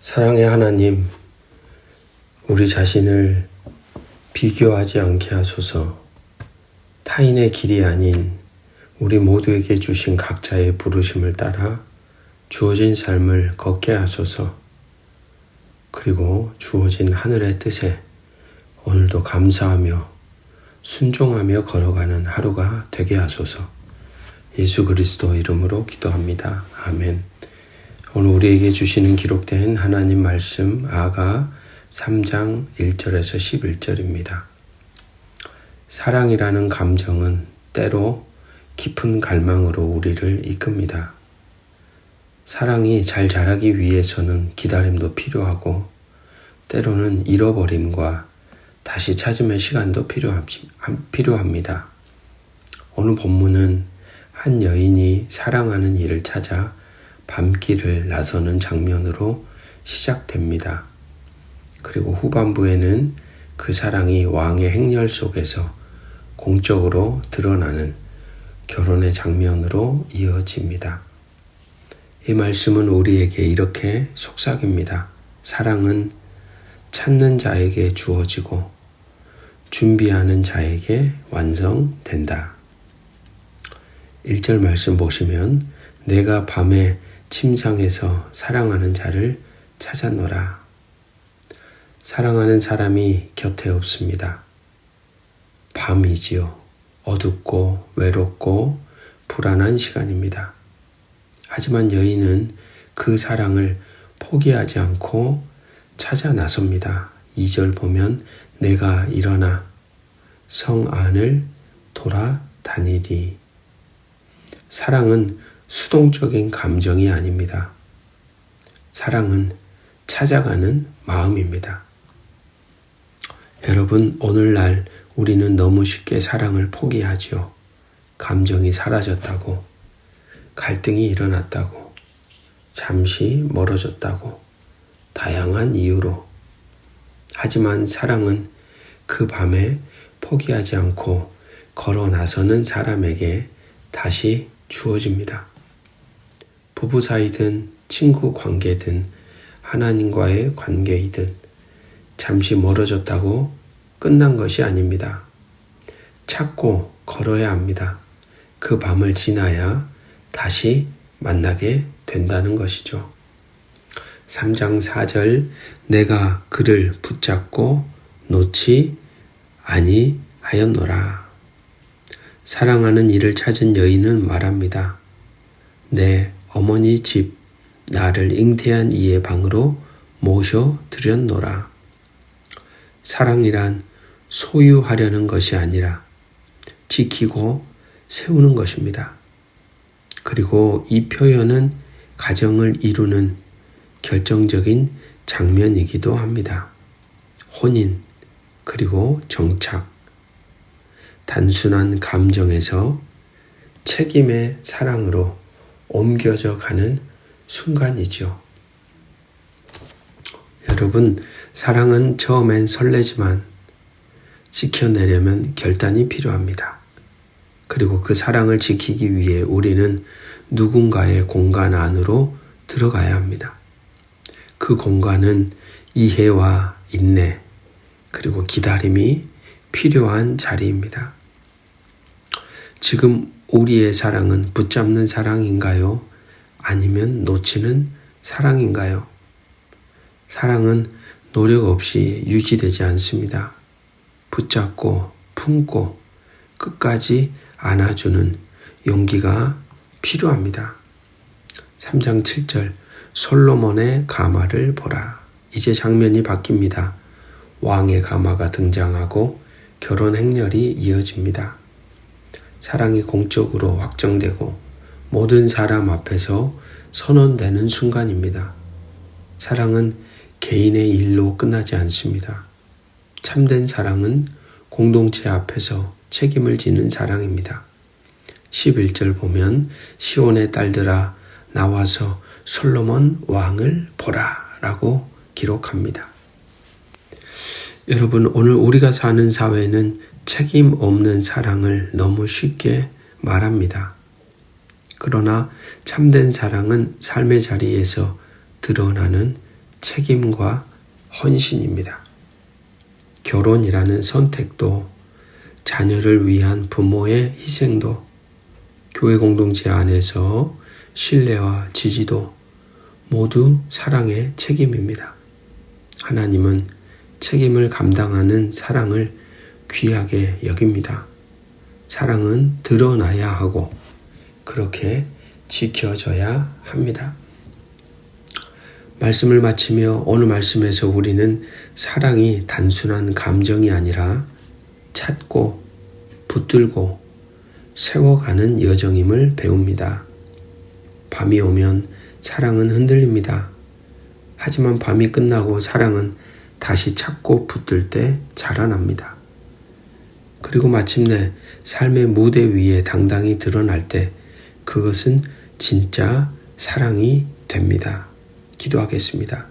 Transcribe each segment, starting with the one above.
사랑의 하나님, 우리 자신을 비교하지 않게 하소서 타인의 길이 아닌 우리 모두에게 주신 각자의 부르심을 따라 주어진 삶을 걷게 하소서 그리고 주어진 하늘의 뜻에 오늘도 감사하며 순종하며 걸어가는 하루가 되게 하소서 예수 그리스도 이름으로 기도합니다. 아멘. 오늘 우리에게 주시는 기록된 하나님 말씀 아가 3장 1절에서 11절입니다. 사랑이라는 감정은 때로 깊은 갈망으로 우리를 이끕니다. 사랑이 잘 자라기 위해서는 기다림도 필요하고 때로는 잃어버림과 다시 찾음의 시간도 필요합니다. 오늘 본문은 한 여인이 사랑하는 이를 찾아 밤길을 나서는 장면으로 시작됩니다. 그리고 후반부에는 그 사랑이 왕의 행렬 속에서 공적으로 드러나는 결혼의 장면으로 이어집니다. 이 말씀은 우리에게 이렇게 속삭입니다. 사랑은 찾는 자에게 주어지고 준비하는 자에게 완성된다. 1절 말씀 보시면 내가 밤에 침상에서 사랑하는 자를 찾아노라. 사랑하는 사람이 곁에 없습니다. 밤이지요. 어둡고 외롭고 불안한 시간입니다. 하지만 여인은 그 사랑을 포기하지 않고 찾아 나섭니다. 2절 보면 내가 일어나 성 안을 돌아다니리. 사랑은 수동적인 감정이 아닙니다. 사랑은 찾아가는 마음입니다. 여러분, 오늘날 우리는 너무 쉽게 사랑을 포기하지요. 감정이 사라졌다고, 갈등이 일어났다고, 잠시 멀어졌다고, 다양한 이유로. 하지만 사랑은 그 밤에 포기하지 않고 걸어 나서는 사람에게 다시 주어집니다. 부부 사이든 친구 관계든 하나님과의 관계이든 잠시 멀어졌다고 끝난 것이 아닙니다. 찾고 걸어야 합니다. 그 밤을 지나야 다시 만나게 된다는 것이죠. 3장 4절 내가 그를 붙잡고 놓지 아니하였노라. 사랑하는 이를 찾은 여인은 말합니다. 내 어머니 집 나를 잉태한 이의 방으로 모셔 드렸노라. 사랑이란 소유하려는 것이 아니라 지키고 세우는 것입니다. 그리고 이 표현은 가정을 이루는 결정적인 장면이기도 합니다. 혼인, 그리고 정착. 단순한 감정에서 책임의 사랑으로 옮겨져 가는 순간이죠. 여러분, 사랑은 처음엔 설레지만 지켜내려면 결단이 필요합니다. 그리고 그 사랑을 지키기 위해 우리는 누군가의 공간 안으로 들어가야 합니다. 그 공간은 이해와 인내, 그리고 기다림이 필요한 자리입니다. 지금 우리의 사랑은 붙잡는 사랑인가요? 아니면 놓치는 사랑인가요? 사랑은 노력 없이 유지되지 않습니다. 붙잡고 품고 끝까지 안아주는 용기가 필요합니다. 3장 7절 솔로몬의 가마를 보라. 이제 장면이 바뀝니다. 왕의 가마가 등장하고 결혼 행렬이 이어집니다. 사랑이 공적으로 확정되고 모든 사람 앞에서 선언되는 순간입니다. 사랑은 개인의 일로 끝나지 않습니다. 참된 사랑은 공동체 앞에서 책임을 지는 사랑입니다. 11절 보면 시온의 딸들아 나와서 솔로몬 왕을 보라 라고 기록합니다. 여러분 오늘 우리가 사는 사회는 책임 없는 사랑을 너무 쉽게 말합니다. 그러나 참된 사랑은 삶의 자리에서 드러나는 책임과 헌신입니다. 결혼이라는 선택도 자녀를 위한 부모의 희생도 교회 공동체 안에서 신뢰와 지지도 모두 사랑의 책임입니다. 하나님은 책임을 감당하는 사랑을 귀하게 여깁니다. 사랑은 드러나야 하고 그렇게 지켜져야 합니다. 말씀을 마치며 오늘 말씀에서 우리는 사랑이 단순한 감정이 아니라 찾고 붙들고 세워가는 여정임을 배웁니다. 밤이 오면 사랑은 흔들립니다. 하지만 밤이 끝나고 사랑은 다시 찾고 붙들 때 자라납니다. 그리고 마침내 삶의 무대 위에 당당히 드러날 때 그것은 진짜 사랑이 됩니다. 기도하겠습니다.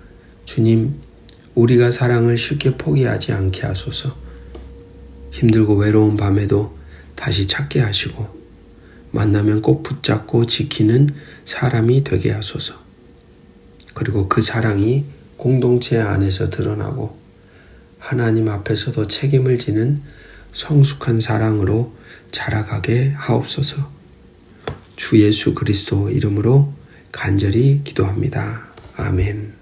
주님, 우리가 사랑을 쉽게 포기하지 않게 하소서. 힘들고 외로운 밤에도 다시 찾게 하시고, 만나면 꼭 붙잡고 지키는 사람이 되게 하소서. 그리고 그 사랑이 공동체 안에서 드러나고, 하나님 앞에서도 책임을 지는 성숙한 사랑으로 자라가게 하옵소서. 주 예수 그리스도 이름으로 간절히 기도합니다. 아멘.